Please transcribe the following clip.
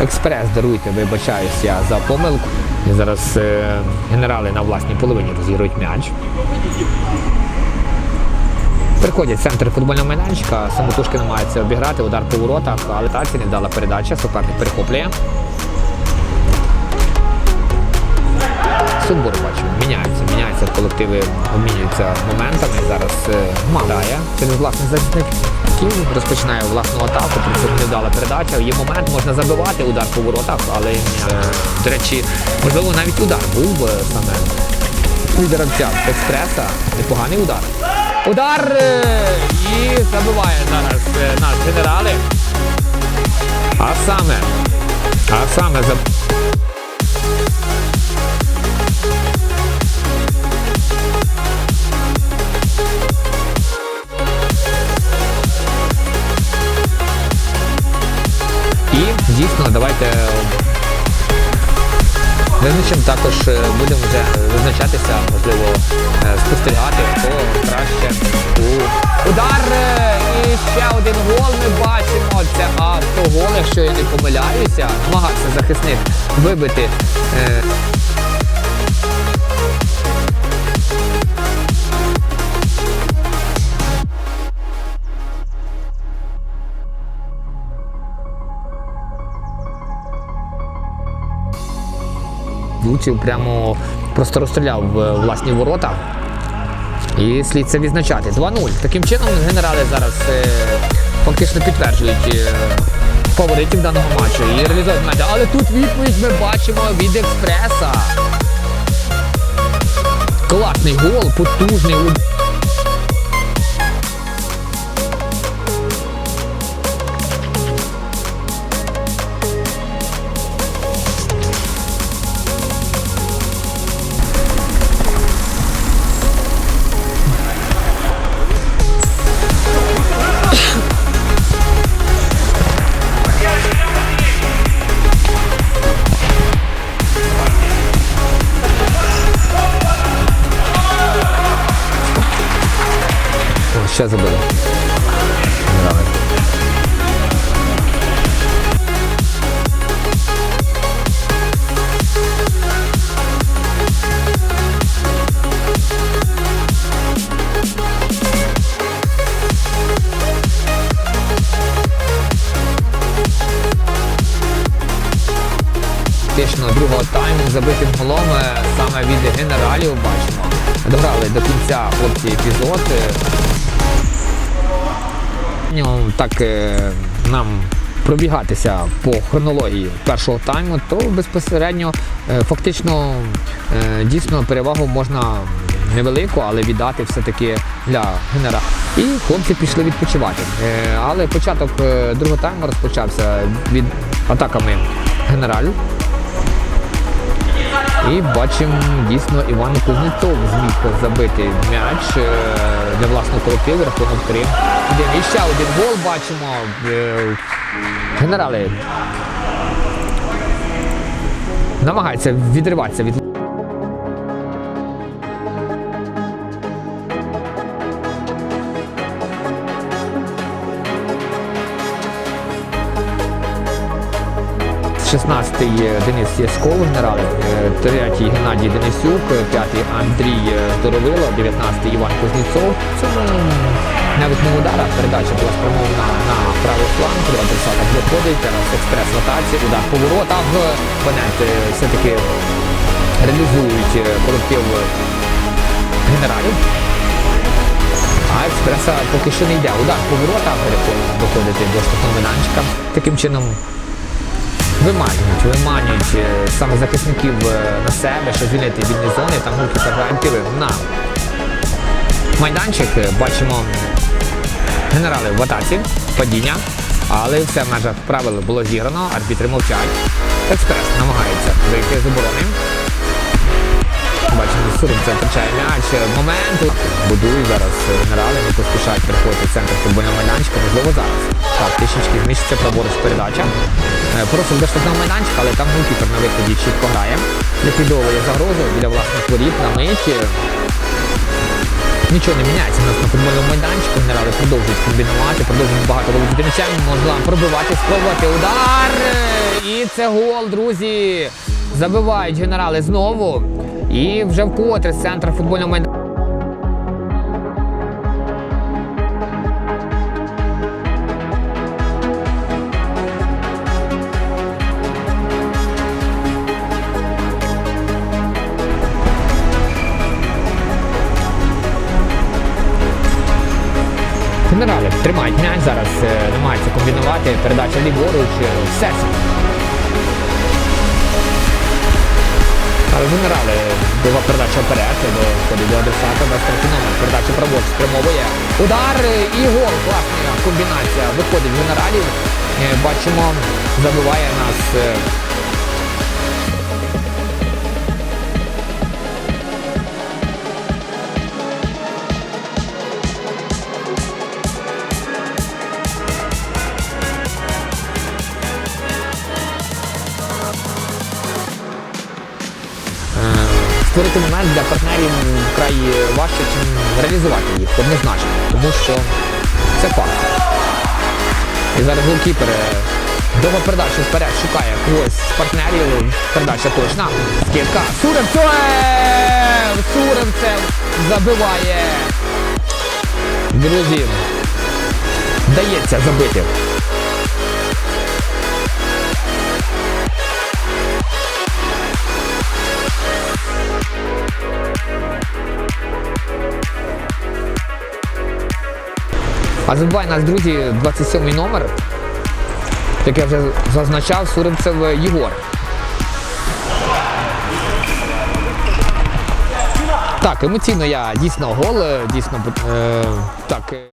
Експрес, даруйте, вибачаюсь я за помилку. І зараз е, генерали на власній половині розігрують м'яч. Приходять в центр футбольного майданчика, самотужки намагаються обіграти, удар по воротах, але таці не дала передача, суперник перехоплює. Сумбур бачимо, міняються, міняються колективи, обмінюються моментами. Зараз е, грає через власних захисників, розпочинає власну атаку, цьому невдала передача. Є момент, можна забивати удар по воротах, але до речі, можливо, навіть удар був е, саме від гравця експреса. Непоганий удар. Удар е, і забиває зараз е, наш генерали. А саме, а саме за. І давайте визначимо також е, будемо вже визначатися, можливо, е, спостерігати, хто краще у удар. е, І ще один гол ми бачимо. Це автогол, якщо я не помиляюся. Намагався захисник вибити. Е, прямо просто розстріляв власні ворота. І слід це відзначати. 2-0. Таким чином генерали зараз е, фактично підтверджують е, фаворитів даного матчу і реалізують матч. Але тут відповідь ми бачимо від експреса. Класний гол, потужний. Ще забили. Другого тайму забитим голом саме від генералів бачимо. Дограли до кінця хлопці епізод. Ну, так е, нам пробігатися по хронології першого тайму, то безпосередньо е, фактично е, дійсно перевагу можна невелику, але віддати все-таки для генерала. І хлопці пішли відпочивати. Але початок другого тайму розпочався від атаками генералів. І бачимо дійсно Іван Кузнецов зміг забити м'яч е, для власного колективу, рахунок 3. І ще один гол бачимо. Е, Генерали намагаються відриватися від 16-й Денис Ясков, генерал, е, третій Геннадій Денисюк, е, п'ятий Андрій е, Здоровило, 19-й Іван Кузнєцов. М, навіть не удара, передача була спрямована на правий фланг, друга тридцята виходить, зараз експрес ротація, удар по воротах. Опоненти все-таки реалізують е, колектив генералів. А експреса поки що не йде. Удар по воротах переходить до штрафного майданчика. Таким чином виманюють, виманюють е, саме захисників е, на себе, щоб звільнити вільні зони. Там голкіпер грає на майданчик. Е, Бачимо генерали в атаці, падіння. Але все в межах правил було зіграно, арбітри мовчать. Експрес намагається вийти з оборони. Бачимо, Суринця втрачає м'яч. Момент. Будують зараз генерали, не поспішають переходити в центр футбольного майданчика. Можливо, зараз. Так, трішечки зміщиться праворуч передача. Е, Просто до штрафного майданчика, але там голкіпер на виході чітко грає. Ліквідовує загрозу біля власних воріт на мить. Нічого не міняється у нас на футбольному майданчику. Генерали продовжують комбінувати, продовжують багато володіти м'ячем. Можна пробивати, спробувати удар. І це гол, друзі. Забивають генерали знову. І вже вкотре з центра футбольного майданчика. Генерали тримають м'яч зараз, е, намагаються комбінувати. Передача ліворуч. е, Все. Але генерали була передача вперед, доходить до адресата, без втрати. Передача праворуч спрямовує. Удар е, і гол. Класна комбінація. Виходить генералів. Е, Бачимо, забиває нас. Створити момент для партнерів вкрай важче, ніж реалізувати їх однозначно, тому що це факт. І зараз голкіпер е, передача вперед шукає когось з партнерів. Передача точна. Скидка. Суремцев! Суремцев забиває. Друзі, вдається забити. А забуває нас, друзі, 27-й номер, як я вже зазначав, Суривцев Єгор. Так, емоційно я дійсно гол, е, дійсно е, так. е,